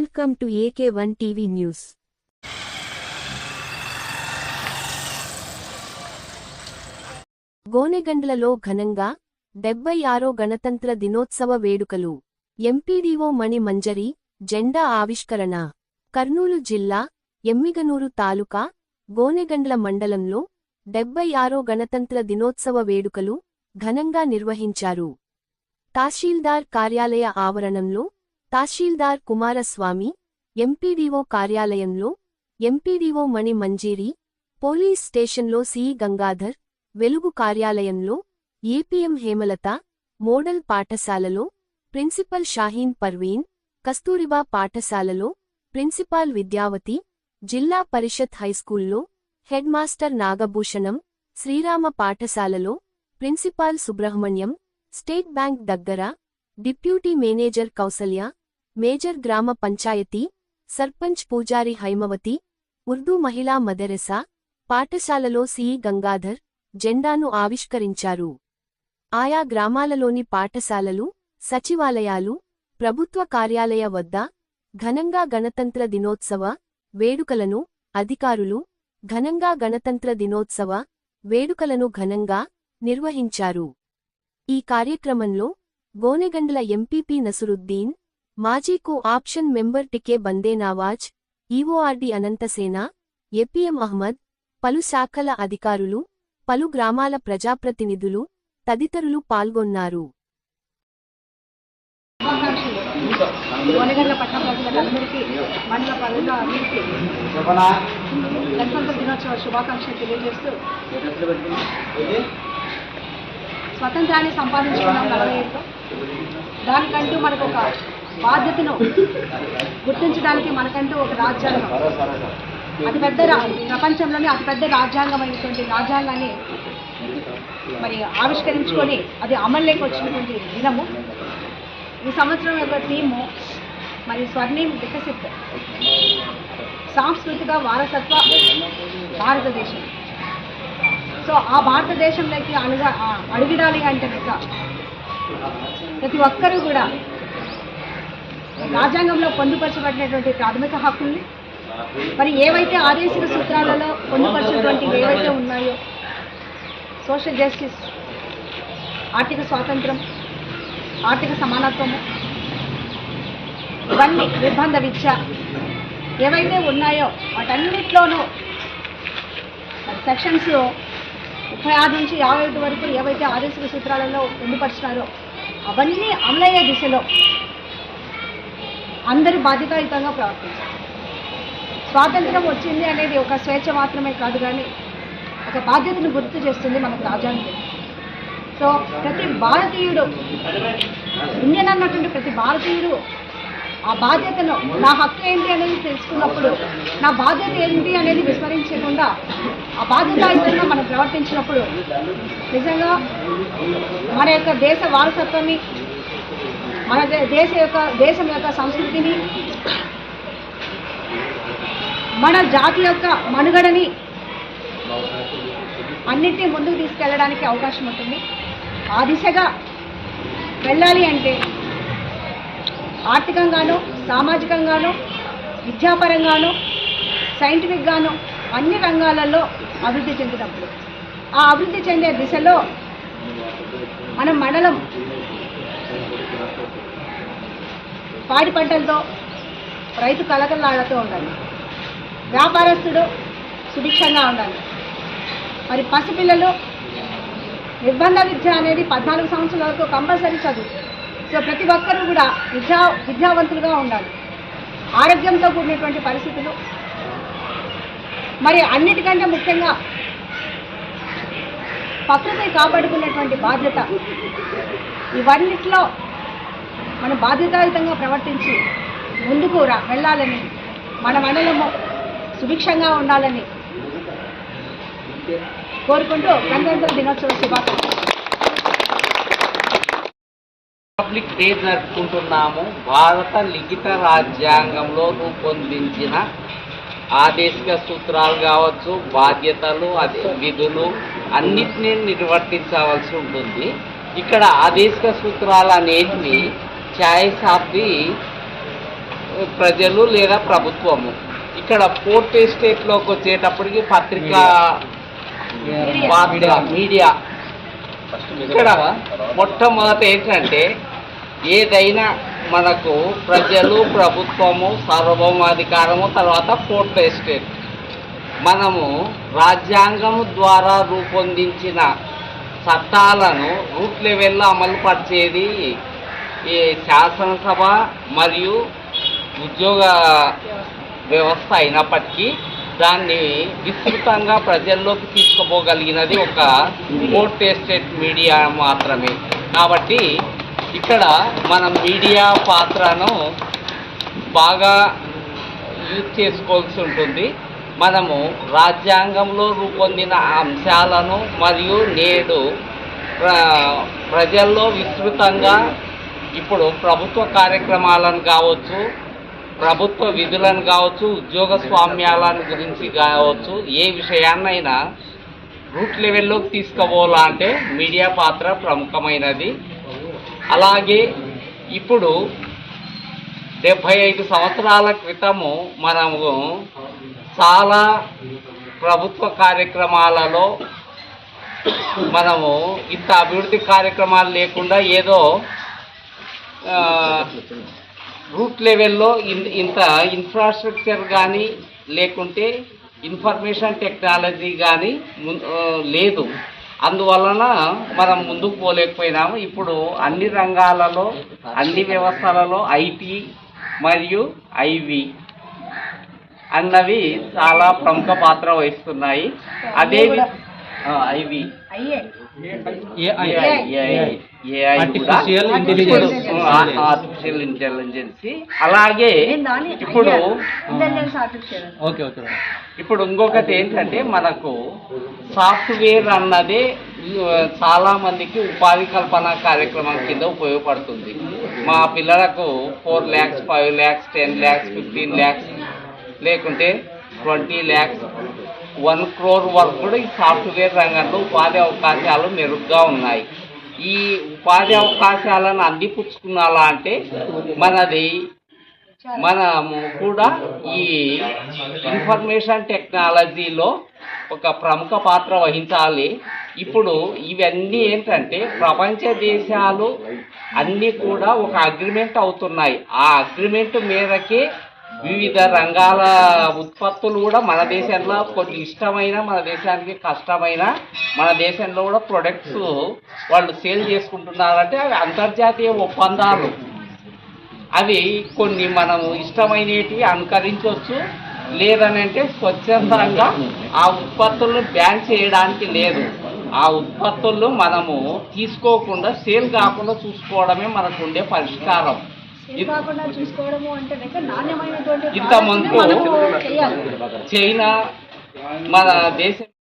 Welcome to AK one TV news గోనెగండ్లలో ఘనంగా డెబ్బై ఆరో గణతంత్ర దినోత్సవ వేడుకలు. ఎంపీడీఓ మణి మంజరి జెండా ఆవిష్కరణ. కర్నూలు జిల్లా ఎమ్మిగనూరు తాలూకా గోనెగండ్ల మండలంలో డెబ్బై ఆరో గణతంత్ర దినోత్సవ వేడుకలు ఘనంగా నిర్వహించారు. తహసీల్దార్ కార్యాలయ ఆవరణంలో తహసీల్దార్ కుమారస్వామి ఎంపీడీఓ కార్యాలయంలో ఎంపీడీఓ మణి మంజీరి పోలీస్ స్టేషన్లో సి. గంగాధర్ వెలుగు కార్యాలయంలో ఏపీఎం హేమలత మోడల్ పాఠశాలలో ప్రిన్సిపల్ షాహీన్ పర్వీన్ కస్తూరిబా పాఠశాలలో ప్రిన్సిపాల్ విద్యావతి జిల్లా పరిషత్ హైస్కూల్లో హెడ్ మాస్టర్ నాగభూషణం శ్రీరామ పాఠశాలలో ప్రిన్సిపాల్ సుబ్రహ్మణ్యం స్టేట్ బ్యాంక్ దగ్గర డిప్యూటీ మేనేజర్ కౌసల్య మేజర్ గ్రామ పంచాయతీ సర్పంచ్ పూజారి హైమవతి ఉర్దూ మహిళా మదరసా పాఠశాలలో సిఈ గంగాధర్ జెండాను ఆవిష్కరించారు. ఆయా గ్రామాలలోని పాఠశాలలు సచివాలయాలు ప్రభుత్వ కార్యాలయ వద్ద ఘనంగా గణతంత్ర దినోత్సవ వేడుకలను అధికారులు ఘనంగా గణతంత్ర దినోత్సవ వేడుకలను ఘనంగా నిర్వహించారు. ఈ కార్యక్రమంలో గోనెగండ్ల ఎంపీపీ నసురుద్దీన్ మాజీ co option member TK Bande Nawaz EORD Anantasena APM Ahmed పలు శాఖల అధికారులు పలు గ్రామాల ప్రజాప్రతినిధులు తదితరులు పాల్గొన్నారు. దినోత్సవ శుభాకాంక్షలు తెలియజేస్తూ స్వతంత్రాన్ని సంపాదించుకున్నాం నలభై దానికంటూ మనకు ఒక బాధ్యతను గుర్తించడానికి మనకంటూ ఒక రాజ్యాంగం. అతిపెద్ద ప్రపంచంలోనే అతిపెద్ద రాజ్యాంగం అయినటువంటి రాజ్యాంగాన్ని మరి ఆవిష్కరించుకొని అది అమల్లోకి వచ్చినటువంటి దినము. ఈ సంవత్సరం యొక్క థీము మరి స్వర్ణిం వికసిత్. సాంస్కృతిక వారసత్వ భారతదేశం. సో ఆ భారతదేశంలోకి అడుగ అడుగిడాలి అంటే కనుక ప్రతి ఒక్కరూ కూడా రాజ్యాంగంలో పొందుపరచబడినటువంటి ప్రాథమిక హక్కుల్ని మరి ఏవైతే ఆదేశిక సూత్రాలలో పొందుపరిచినటువంటి ఏవైతే ఉన్నాయో సోషల్ జస్టిస్ ఆర్థిక స్వాతంత్రం ఆర్థిక సమానత్వము ఇవన్నీ నిర్బంధ విద్య ఏవైతే ఉన్నాయో వాటన్నిటిలోనూ సెక్షన్స్ ముప్పై ఆరు నుంచి యాభై ఒకటి వరకు ఏవైతే ఆదేశిక సూత్రాలలో పొందుపరిచినారో అవన్నీ అమలయ్యే దిశలో అందరూ బాధ్యతాయుతంగా ప్రవర్తించాలి స్వాతంత్రం వచ్చింది అనేది ఒక స్వేచ్ఛ మాత్రమే కాదు కానీ ఒక బాధ్యతను గుర్తు చేస్తుంది మనకు రాజ్యాంగం. సో ప్రతి భారతీయుడు ఇండియన్ అన్నటువంటి ప్రతి భారతీయుడు ఆ బాధ్యతను నా హక్కు ఏంటి అనేది తెలుసుకున్నప్పుడు నా బాధ్యత ఏంటి అనేది విస్మరించకుండా ఆ బాధ్యతాయుతంగా మనం ప్రవర్తించినప్పుడు నిజంగా మన యొక్క దేశ వారసత్వాన్ని మన దేశ యొక్క దేశం యొక్క సంస్కృతిని మన జాతి యొక్క మనుగడని అన్నింటినీ ముందుకు తీసుకెళ్ళడానికి అవకాశం ఉంటుంది. ఆ దిశగా వెళ్ళాలి అంటే ఆర్థికంగాను సామాజికంగాను విద్యాపరంగాను సైంటిఫిక్గాను అన్ని రంగాలలో అభివృద్ధి చెందినప్పుడు ఆ అభివృద్ధి చెందే దిశలో మన మండలం పాడి పంటలతో రైతు కలకలాడుతూ ఉండాలి. వ్యాపారస్తుడు సుభిక్షంగా ఉండాలి. మరి పసిపిల్లలు నిర్బంధ విద్య అనేది పద్నాలుగు సంవత్సరాల వరకు కంపల్సరీ చదువు. సో ప్రతి ఒక్కరూ కూడా విద్యా విద్యావంతులుగా ఉండాలి. ఆరోగ్యంతో కూడినటువంటి పరిస్థితులు. మరి అన్నిటికంటే ముఖ్యంగా ప్రకృతిని కాపాడుకునేటువంటి బాధ్యత. ఇవన్నిట్లో మనం బాధ్యతాయుతంగా ప్రవర్తించి ముందుకు రా వెళ్ళాలని మన మనలము సుభిక్షంగా ఉండాలని కోరుకుంటూ గణతంత్ర దినోత్సవ శుభాకాంక్షలు. రిపబ్లిక్ డే జరుపుకుంటున్నాము. భారత లిఖిత రాజ్యాంగంలో రూపొందించిన ఆదేశిక సూత్రాలు కావచ్చు బాధ్యతలు అదే విధులు అన్నిటినీ నిర్వర్తించవలసి ఉంటుంది. ఇక్కడ ఆదేశిక సూత్రాలు అనేటివి ఛాయిస్ ఆఫ్ ది ప్రజలు లేదా ప్రభుత్వము. ఇక్కడ ఫోర్త్ ఎస్టేట్లోకి వచ్చేటప్పటికి పత్రికా పాత్ర మీడియా. ఇక్కడ మొట్టమొదట ఏంటంటే ఏదైనా మనకు ప్రజలు ప్రభుత్వము సార్వభౌమాధికారము తర్వాత ఫోర్త్ ఎస్టేట్. మనము రాజ్యాంగం ద్వారా రూపొందించిన చట్టాలను రూట్ లెవెల్లో అమలు పరిచేది ఈ శాసనసభ మరియు ఉద్యోగ వ్యవస్థ అయినప్పటికీ దాన్ని విస్తృతంగా ప్రజల్లోకి తీసుకుపోగలిగినది ఒక ఫోర్త్ ఎస్టేట్ మీడియా మాత్రమే. కాబట్టి ఇక్కడ మనం మీడియా పాత్రను బాగా యూజ్ చేసుకోవాల్సి ఉంటుంది. మనము రాజ్యాంగంలో రూపొందిన అంశాలను మరియు నేడు ప్ర- ప్రజల్లో విస్తృతంగా ఇప్పుడు ప్రభుత్వ కార్యక్రమాలను కావచ్చు ప్రభుత్వ విధులను కావచ్చు ఉద్యోగ స్వామ్యాలను గురించి కావచ్చు ఏ విషయాన్నైనా రూట్ లెవెల్లోకి తీసుకుపోవాలంటే మీడియా పాత్ర ప్రముఖమైనది. అలాగే ఇప్పుడు డెబ్భై ఐదు సంవత్సరాల క్రితము మనము చాలా ప్రభుత్వ కార్యక్రమాలలో మనము ఇంత అభివృద్ధి కార్యక్రమాలు లేకుండా ఏదో రూట్ లెవెల్లో ఇంత ఇన్ఫ్రాస్ట్రక్చర్ కానీ లేకుంటే ఇన్ఫర్మేషన్ టెక్నాలజీ కానీ లేదు. అందువలన మనం ముందుకు పోలేకపోయినాము. ఇప్పుడు అన్ని రంగాలలో అన్ని వ్యవస్థలలో ఐటీ మరియు ఐవి అన్నవి చాలా ప్రముఖ పాత్ర వహిస్తున్నాయి. అదే ఐవి. ఆర్టిఫిషియల్ ఇంటెలిజెన్స్ అలాగే ఇప్పుడు ఓకే ఓకే. ఇప్పుడు ఇంకొకటి ఏంటంటే మనకు సాఫ్ట్వేర్ అన్నదే చాలా మందికి ఉపాధి కల్పన కార్యక్రమం కింద ఉపయోగపడుతుంది. మా పిల్లలకు four lakhs five lakhs ten lakhs fifteen lakhs లేకుంటే ట్వంటీ ల్యాక్స్. వన్ క్రోర్ వరకు కూడా ఈ సాఫ్ట్వేర్ రంగంలో ఉపాధి అవకాశాలు మెరుగ్గా ఉన్నాయి. ఈ ఉపాధి అవకాశాలను అందిపుచ్చుకున్నాలా అంటే మనది మనము కూడా ఈ ఇన్ఫర్మేషన్ టెక్నాలజీలో ఒక ప్రముఖ పాత్ర వహించాలి. ఇప్పుడు ఇవన్నీ ఏంటంటే ప్రపంచ దేశాలు అన్నీ కూడా ఒక అగ్రిమెంట్ అవుతున్నాయి. ఆ అగ్రిమెంట్ మేరకే వివిధ రంగాల ఉత్పత్తులు కూడా మన దేశంలో కొన్ని ఇష్టమైన మన దేశానికి కష్టమైన మన దేశంలో కూడా ప్రొడక్ట్స్ వాళ్ళు సేల్ చేసుకుంటున్నారంటే అవి అంతర్జాతీయ ఒప్పందాలు. అవి కొన్ని మనము ఇష్టమైనవి అనుకరించవచ్చు లేదనంటే స్వచ్ఛందంగా ఆ ఉత్పత్తులను బ్యాన్ చేయడానికి లేదు. ఆ ఉత్పత్తులను మనము తీసుకోకుండా సేల్ కాకుండా చూసుకోవడమే మనకు ఉండే పరిష్కారం. కాకుండా చూసుకోవడము అంటే నాణ్యమైనటువంటి చైనా మన దేశం